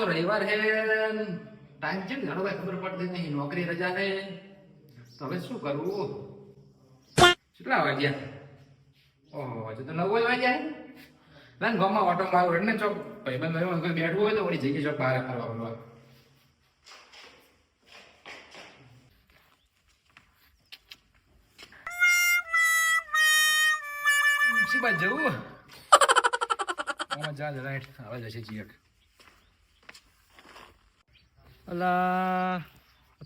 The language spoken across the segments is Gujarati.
રવિવાર હે, ટાઈમ છે ને કઈ ખબર પડતી નહીં, નોકરી રજા હે. તો હવે શું કરવું? કેટલા વાગ્યા? ઓહો, હજુ તો નવ વાગ્યા ના ગામમાં ઓટો મારું એટલે ચોક. ભાઈબંધ ભાઈબંધ બેઠવું હોય તો વળી જગ્યા ચોક બહાર ફરવા ફરવા બાજુ જવું? આમાં જા રાઈટ આવે જશે ચિયક અલા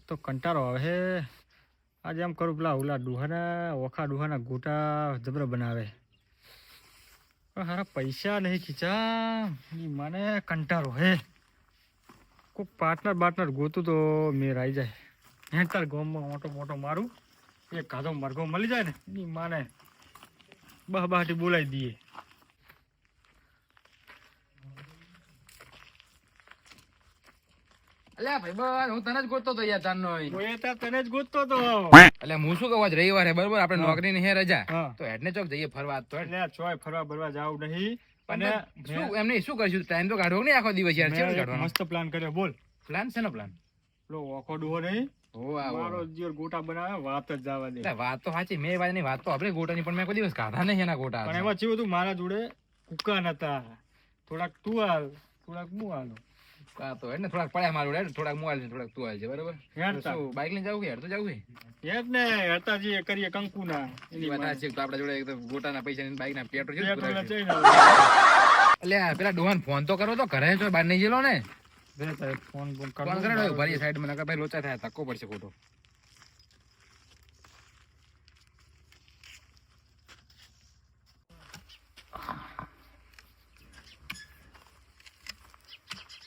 તો કંટાળો આવે હે. આજે આમ કરું પેલા ઓલા ડુહાના, ઓખા ડુહાના ગોટા જબરા બનાવે. પણ હારા પૈસા નહીં ખીચા. મને કંટાળો હે. કોઈક પાર્ટનર બાર્ટનર ગોતું તો મેર આવી જાય. હેઠળ ગોમમાં મોટો મોટો મારું. એક કાધો મરઘો મળી જાય ને. એ માને બહ બહાટી બોલાવી દઈએ. અલ્યા ભાઈબંધ હું તને જ ગોતતો તો યાર તારનો હું એ તને જ ગોતતો તો એટલે હું શું કહું આજ રવિવાર બરોબર? આપણે નોકરી ની હે રજા. તો હેડને ચોક જઈએ ફરવા તો. એટલે ચોય ફરવા જાવ નહીં. અને શું એમને શું કરશું? ટાઈમ તો કાઢવો નહીં આખો દિવસ યાર? કેમ કાઢવાનો? મસ્ત પ્લાન કર્યો બોલ. પ્લાન છે ને પ્લાન પેલો ઓખો ડુહો નહીં. મારો જે ગોટા બનાવે વાત જ જવા દે. વાત તો સાચી મેં વાત નહીં વાત તો આપણે ગોટાની પણ મેં કોઈ દિવસ ખાધા નહીં એના ગોટા. પણ એમાં હતું મારા જોડે કુકા નતા. થોડાક તું હાલ થોડાક હું હાલો. તો એને થોડાક પડ્યા મારું હેડ થોડાક મોબાઈલ છે થોડાક તું હાલ છે બરોબર? હેડ બાઇક લઈને જવું કે હેડ તો જવું છે? ને હતા જે કરીએ કંકુના. એની વાત તો આપણે જોડે એક તો ગોટાના પૈસા ની બાઇક ના પેટ્રોલ છે એટલે પેલા ડોહાન ફોન તો કરો તો ઘરે તો બહાર નહીં જેલો ને? ફોન ફોન કરે ભરી સાઈડમાં નકર ભાઈ લોચા થાય ધક્કો પડશે ખોટો.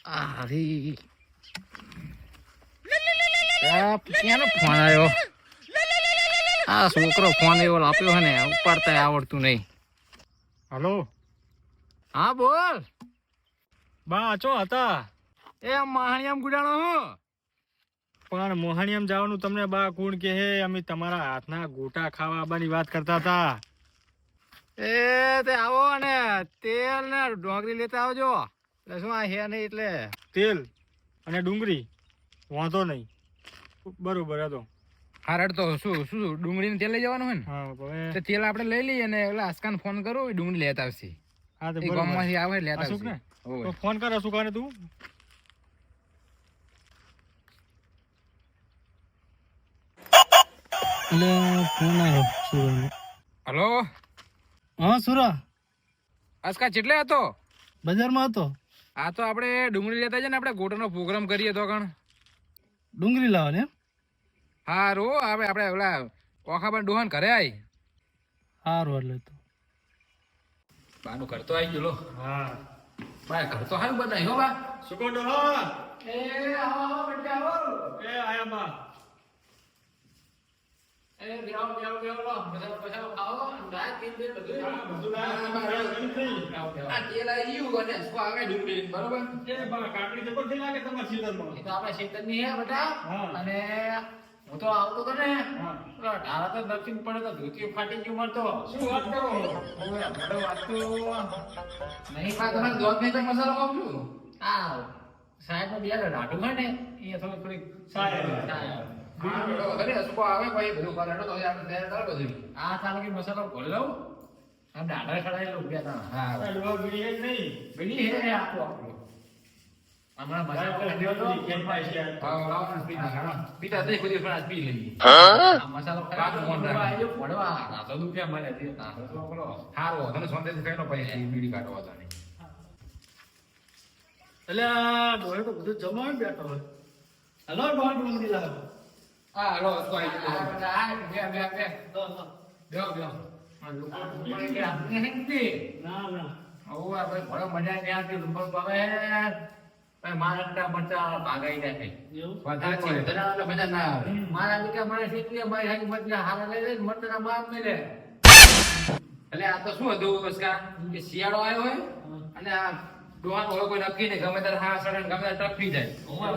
આરી આ ક્યાંનો ફોન આવ્યો? આ છોકરો ફોન એવો આપ્યો હે ને ઉપાડતા આવડતું નહીં. હલો? હા બોલ. બા ચો હતા? એ મહાણિયામ ગુડાણો હું. પણ મોહાણીયામ જવાનું તમને બા કોણ કે હે? અમે તમારા હાથના ગોટા ખાવા આવવાની વાત કરતા હતા. એ તે આવો અને તેલ ને ડોંગરી લેતા આવજો. એટલે શું આ હે નહીં એટલે? તેલ અને ડુંગળી? વાંધો નહીં. બરોબર હતો હા રડતો શું શું ડુંગળી ને તેલ લઈ જવાનું હોય ને? હા તેલ આપણે લઈ લઈએ અને એટલે આસકાન ફોન કરો ડુંગળી લેતા આવશે. હા તો ગામમાંથી આવે લેતા આવશે. ફોન કર અશુકાને તું. એટલે ફોન આવ્યો સુરજ હલો? હા સુરા આસકા કેટલે હતો? બજારમાં હતો. આ તો આપણે ડુંગળી લેતા છે ને આપણે ગોટાનો પ્રોગ્રામ કરીએ તો કણ ડુંગળી લાવવાની એમ? હારું આપણે આપણે ઓલા ઓખાબા ડોહાન ઘરે આવી સારું એટલે તો. બાનું ઘર તો આવી ગયો લો. હા. બા ઘર તો સારું બનાવ્યું હો બા. સુકો ડોહા એ આવો આવો બેટા આવો. એ આયા બા. એ બેહો બેહો બેહો લો બધા બધા ખાઓ દાળ પીન દે બધું બધું લાયા. આ તેલ આવી ગયું અને શું ડુંગળી બરોબર એ બા કાકડી જબરથી લાગે તમારા સીઝનમાં તો આપણે હે બેટા અને હું તો આવતો તો ને હા. તો દક્ષિણ પડે તો ધોતી ફાટી ગયું મળતો શું વાત કરો બડો વાત તો નહીં પા તમે દોધ નહીં તો મસાલો વાપરું આ સાહેબ બે ઢાઢું હોય ને એ થોડી થોડી સાહેબ સાય. હા, બડો આવે પછી બધું કરે તો આપણે તૈયાર બધું આ ચાલો કે મસાલો ઘોળી લઉં આમ ચડાવી લઉં બે ત્રણ હા. આ બીડી એક નહીં? બીજી હે આપો આપણો હમણાં મસાલો કાઢ્યો તો હા, બીડી એટલે બધું જમાવી બેઠો હોય. હલો ડોહા મંદિર લાવ. હા આવી ગયો આ બે બે બે બેહો બેહો. આ લોકો મને કે આપણે હેંગતી. ના ના. ઓ આ ભાઈ ભલો મજા આ કે નંબર પાવે મારા મરચા ભાગાઈ છે વધારે એટલે મજા ના આવે. મારા દીકરા મને શીખવી મારી હારી મરચા હારા લઈ લઈને મરચાના બાપ મેલે એટલે આ તો શું હતું બસકા કે શિયાળો આવ્યો હોય અને આ ડોહાનો હોય કોઈ નક્કી નહીં. ગમે ત્યારે હા સડન ગમે ત્યારે ટપકી જાય.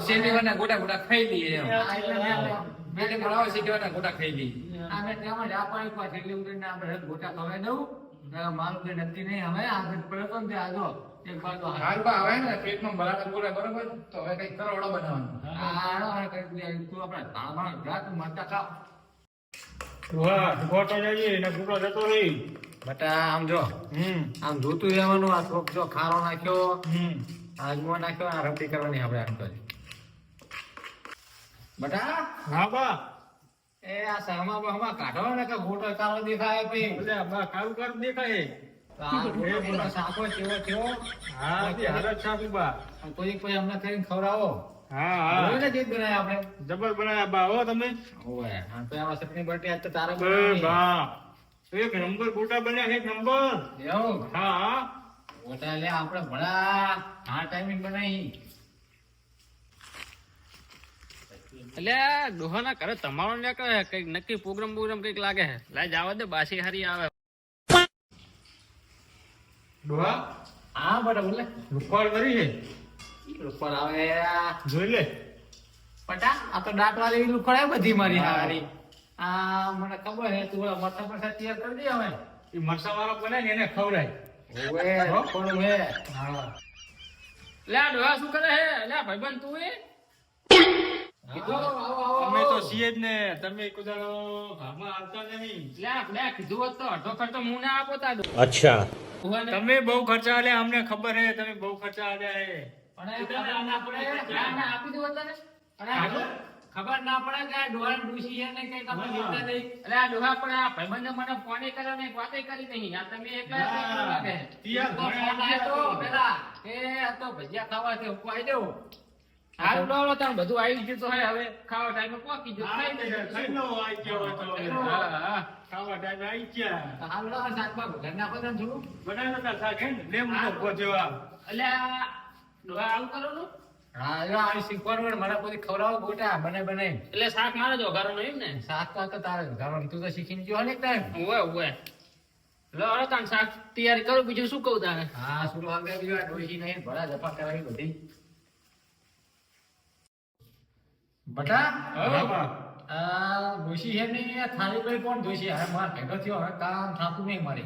શેતીવાના ગોટા ગોટા ખાઈ લઈએ એમ. એટલે મેં બેટે બોલાવો ગોટા ખાઈ ગઈ. આ મેં ત્યાં જ આ પાણી પાછી એટલે ઉતરીને આપણે ગોટા ખવાઈ દઉં. મારું કઈ નક્કી નહીં હવે આગળ પડ્યો તો આજો એક વાર હાલ. હાલ બા આવે ને પેટમાં બરાબર બોલે બરાબર? તો હવે કઈ કરોડો બનાવવાનું. આ હાલો, આ તું આપણે તાળમાં જા, તું મરચાં ખાવ. ડોહા ગોટો જઈએ ને ગોટો જતો રહી. બટા આમ જો હમ. આમ જોતું રહેવાનું આ થોક જો ખારો નાખ્યો હમ. આજમો નાખ્યો આ રબડી કરવાની આપણે આમ તો. બટા? હા બા. એ આ સામા બહામાં કાઢો ને કે ગોટો કાળો દેખાય પછી. એટલે બા કાળું કાળું દેખાય. આ પેલો સાપો ચેવો ચેવો હા તે હાલત છાપી બા. કોઈ કોઈ અમને કરીને ખવડાવો. હા હા. ને બનાય આપણે? જબર બનાયા બા. હો તમે? હા તો આવા ચટણી બટણી આજ તો તારે બનાવવાની. બા. એક નંબર ગોટા બન્યા એક નંબર. એવું? હા હા. ગોટા લે આપણે ભણા આ ટાઈમિંગ બનાવી. એટલે ડોહાના કરે તમારો ને કહે કંઈક નક્કી પ્રોગ્રામ પ્રોગ્રામ કંઈક લાગે છે લે જવા દે બાસી હારી આવે. ડોહા હા બટા બોલે. રૂપાળ કરી છે? રૂપાળ આવે જોઈ લે. પટા આ તો દાંત વાળી લુખડાય બધી મારી હારી. આ મને ખબર હે તું ઓલા મરસા પરસા તૈયાર કરી દે હવે. એ મરસા વાળો બને ને એને ખવડાય. ઓવે કોણ હે. હા. લે આ ડોહા શું કરે હે? લે ભાઈબંધ તું એ કીધું આવો આવો અમે તો અચ્છા. તમે બહુ ખર્ચા આલે અમને ખબર હે તમે બહુ ખર્ચા આલે. ખબર ના પડે કે ડોહા ડૂસી છે ને કઈ તમે જીતા નહીં. એટલે આ ડોહા પણ આ ભાઈબંધ મને ફોન કર્યો ને વાતે કરી નહીં. આ તમે એકલા ફોન પેલા. કે તો ભજીયા ખાવા છે ઉપાઈ દેવો હાલ ડોળો તાર બધું આવી ગયું તો હે હવે ખાવા ટાઈમે પહોંચી ગયો. ખાઈ લો, ગયો હા ખાવા ટાઈમે ગયા. હાલ શાક હે ને? લે મૂકો પહોંચ્યો આ. એટલે આ ડોહા આવું કરો નું હા જો આ શીખવાનું મને કોઈ ખવડાવો ગોટા બને બને એટલે શાક મારે જ એમ ને? શાક તો તારે ઘરવાનું તું તો શીખીને જો ને ટાઈમ. ઉવે ઉવે. લો તાન શાક તૈયારી કરું બીજું શું કહું તારે? હા શું વાગે બીજું આ નહીં ભરા જપા કરાવી બધી. બટા? હા. આ ડોશી છે ને થાળી કઈ કોણ ડોશી? હવે માર ભેગો થયો હવે કામ થાકું નહીં મારે.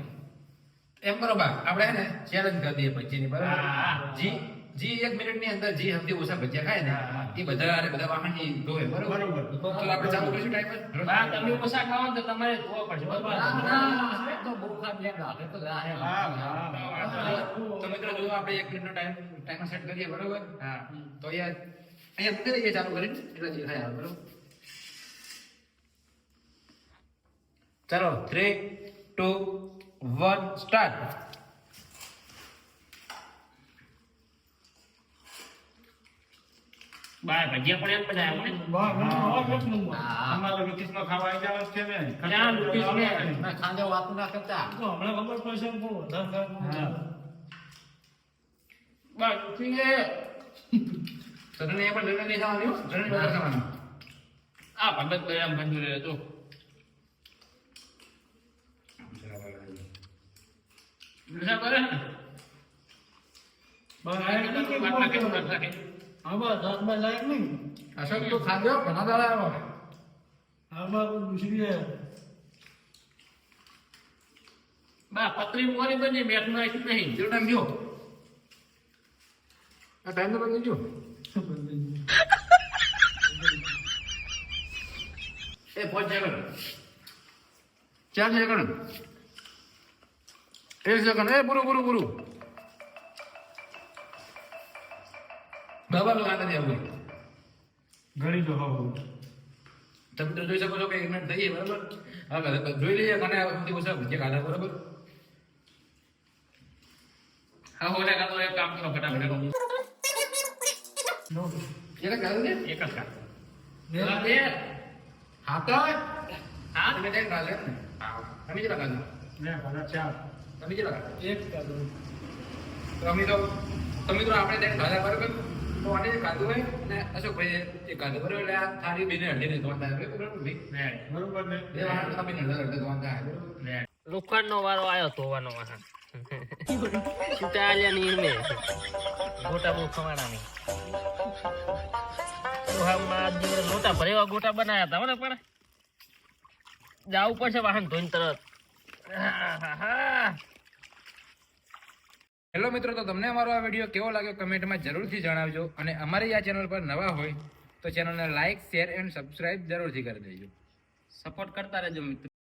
એમ કરો બા આપણે હે ને ચેલેન્જ કરી દઈએ ભજીયાની બરાબર? જી જી એક મિનિટની અંદર જી સૌથી ઓછા ભજીયા ખાય ને એ બધા અરે બધા વાહનની ધોવે બરોબર? બરોબર. તો આપણે ચાલુ કરીશું ટાઈમ હા તમે ઓછા ખાઓ તો તમારે ધોવા પડશે બરોબર? ના, ના, તો બહુ ખાટ લેમ રાખે તો હા, હા. તો મિત્રો જો આપણે એક મિનિટનો ટાઈમ ટાઈમર સેટ કરીએ બરોબર? હા. તો અહીંયા અહીંયા મૂકી દઈએ ચાલુ કરીને એટલે જે આવે, બરોબર ચાલો થ્રી ટુ વન સ્ટાર્ટ બાર ભજીયા પણ એમ પણ મને બા, બા, બા, એક અમારા લોકેશનમાં ખાવા આવી જવાનું છે ને ક્યાં લુટીસ ને? ના ખાંજો વાતું ના કરતા હમણાં ખબર પડશે બહુ વધારે. બસ ઉઠી લે. તને એ પણ ચટણી નહીં ખાવાની હો. ચટણી વધારે આ ભગત ભાઈ આમ મંજૂર રહે તો કરે ને બા, આ એક નહીં કે વાત નાખે, બહુ વાત નાખે. હા, બા, લાયક નહીં. અશોક તું ખાંજો ઘણા દાડા આવ્યો હા, બા, બહુ દૂસરી છે. બા પતરી મોરી બની મેટનું આખી નહીં ટાઈમ થયો આ ટાઈમ તો બદલી ગયો એ પાંચ સેકન્ડ ચાર સેકન્ડ. એક સેકન્ડ. એ પૂરું પૂરું પૂરું. બાબા લગાતા દે આવું ઘણી તો હોવું. તમે તો જોઈ શકો છો કે એક મિનિટ થઈ બરાબર? હા જોઈ લઈએ અને ઓછા ભજીયા ખાધા બરાબર? હા હોલે કાતો એક કામ કરો ફટાફટ એક ખાધું ને એક જ કામ હા, બે હા તો હા તમે. તો આપણે ત્યાં ખાધા બરાબર તો આને જે ખાધું હોય ને અશોકભાઈ એ ખાધું બરાબર એટલે આ થાળી બીને ને ધોવાતા બરાબર બરોબર ને? બે વાહન તમે ધોવાતા લોખંડ નો વારો આવ્યો ધોવાનો વાહન ઈરમે ગોટા બહુ ખવાના નહીં દિવસ લોટા ભરેવા ગોટા બનાવ્યા હતા મને પણ. જાવું પડશે વાહન ધોઈને તરત. હેલો મિત્રો તો તમને અમારો આ વીડિયો કેવો લાગ્યો કમેન્ટમાં જરૂરથી જણાવજો અને અમારી આ ચેનલ પર નવા હોય તો ચેનલને લાઇક શેર એન્ડ સબસ્ક્રાઇબ જરૂરથી કરી દેજો. સપોર્ટ કરતા રહેજો મિત્રો.